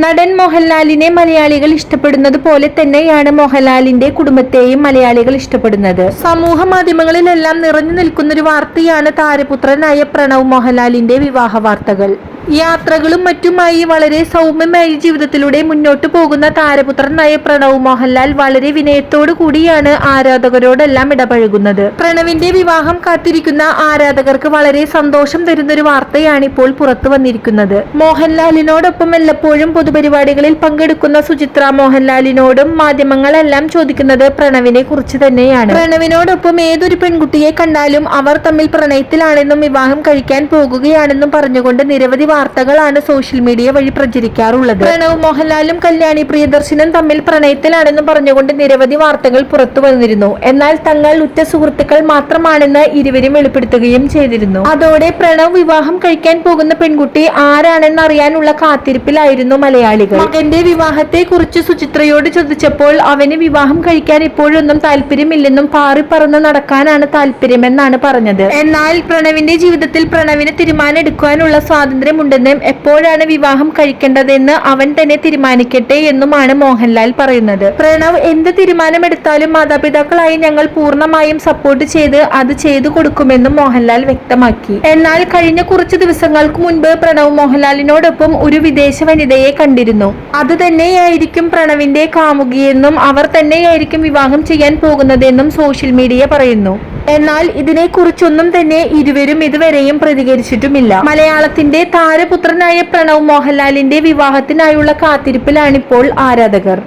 നടൻ മോഹൻലാലിനെ മലയാളികൾ ഇഷ്ടപ്പെടുന്നത് പോലെ തന്നെയാണ് മോഹൻലാലിന്റെ കുടുംബത്തെയും മലയാളികൾ ഇഷ്ടപ്പെടുന്നത്. സമൂഹ മാധ്യമങ്ങളിലെല്ലാം നിറഞ്ഞു നിൽക്കുന്ന ഒരു വാർത്തയാണ് താരപുത്രനായ പ്രണവ് മോഹൻലാലിന്റെ വിവാഹ വാർത്തകൾ. യാത്രകളും മറ്റുമായി വളരെ സൗമ്യമായ ജീവിതത്തിലൂടെ മുന്നോട്ട് പോകുന്ന താരപുത്രനായ പ്രണവ് മോഹൻലാൽ വളരെ വിനയത്തോടു കൂടിയാണ് ആരാധകരോടെല്ലാം ഇടപഴകുന്നത്. പ്രണവിന്റെ വിവാഹം കാത്തിരിക്കുന്ന ആരാധകർക്ക് വളരെ സന്തോഷം തരുന്നൊരു വാർത്തയാണ് ഇപ്പോൾ പുറത്തു വന്നിരിക്കുന്നത്. മോഹൻലാലിനോടൊപ്പം എല്ലപ്പോഴും പൊതുപരിപാടികളിൽ പങ്കെടുക്കുന്ന സുചിത്ര മോഹൻലാലിനോടും മാധ്യമങ്ങളെല്ലാം ചോദിക്കുന്നത് പ്രണവിനെ കുറിച്ച് തന്നെയാണ്. പ്രണവിനോടൊപ്പം ഏതൊരു പെൺകുട്ടിയെ കണ്ടാലും അവർ തമ്മിൽ പ്രണയത്തിലാണെന്നും വിവാഹം കഴിക്കാൻ പോകുകയാണെന്നും പറഞ്ഞുകൊണ്ട് നിരവധി വാർത്തകളാണ് സോഷ്യൽ മീഡിയ വഴി പ്രചരിക്കാറുള്ളത്. പ്രണവ് മോഹൻലാലും കല്യാണി പ്രിയദർശനും തമ്മിൽ പ്രണയത്തിലാണെന്നും പറഞ്ഞുകൊണ്ട് നിരവധി വാർത്തകൾ പുറത്തു വന്നിരുന്നു. എന്നാൽ തങ്ങൾ ഉറ്റ സുഹൃത്തുക്കൾ മാത്രമാണെന്ന് ഇരുവരും വെളിപ്പെടുത്തുകയും ചെയ്തിരുന്നു. അതോടെ പ്രണവ് വിവാഹം കഴിക്കാൻ പോകുന്ന പെൺകുട്ടി ആരാണെന്ന് അറിയാനുള്ള കാത്തിരിപ്പിലായിരുന്നു മലയാളികൾ. മകന്റെ വിവാഹത്തെ കുറിച്ച് സുചിത്രയോട് ചോദിച്ചപ്പോൾ അവന് വിവാഹം കഴിക്കാൻ ഇപ്പോഴൊന്നും താല്പര്യമില്ലെന്നും പാറിപ്പറന്ന് നടക്കാനാണ് താല്പര്യമെന്നാണ് പറഞ്ഞത്. എന്നാൽ പ്രണവിന്റെ ജീവിതത്തിൽ പ്രണവിന് തീരുമാനം എടുക്കാനുള്ള സ്വാതന്ത്ര്യമുണ്ടെന്നും എപ്പോഴാണ് വിവാഹം കഴിക്കേണ്ടതെന്ന് അവൻ തന്നെ തീരുമാനിക്കട്ടെ എന്നുമാണ് മോഹൻലാൽ പറയുന്നത്. പ്രണവ് എന്ത് തീരുമാനമെടുത്താലും മാതാപിതാക്കളായി ഞങ്ങൾ പൂർണമായും സപ്പോർട്ട് ചെയ്ത് അത് ചെയ്തു കൊടുക്കുമെന്നും മോഹൻലാൽ വ്യക്തമാക്കി. എന്നാൽ കഴിഞ്ഞ കുറച്ച് ദിവസങ്ങൾക്ക് മുൻപ് പ്രണവ് മോഹൻലാലിനോടൊപ്പം ഒരു വിദേശ വനിതയെ കണ്ടിരുന്നു. അത് തന്നെയായിരിക്കും പ്രണവിന്റെ കാമുകിയെന്നും അവർ തന്നെയായിരിക്കും വിവാഹം ചെയ്യാൻ പോകുന്നതെന്നും സോഷ്യൽ മീഡിയ പറയുന്നു. എന്നാൽ ഇതിനെക്കുറിച്ചൊന്നും തന്നെ ഇരുവരും ഇതുവരെയും പ്രതികരിച്ചിട്ടുമില്ല. മലയാളത്തിന്റെ താരപുത്രനായ പ്രണവ് മോഹൻലാലിന്റെ വിവാഹത്തിനായുള്ള കാത്തിരിപ്പിലാണിപ്പോൾ ആരാധകർ.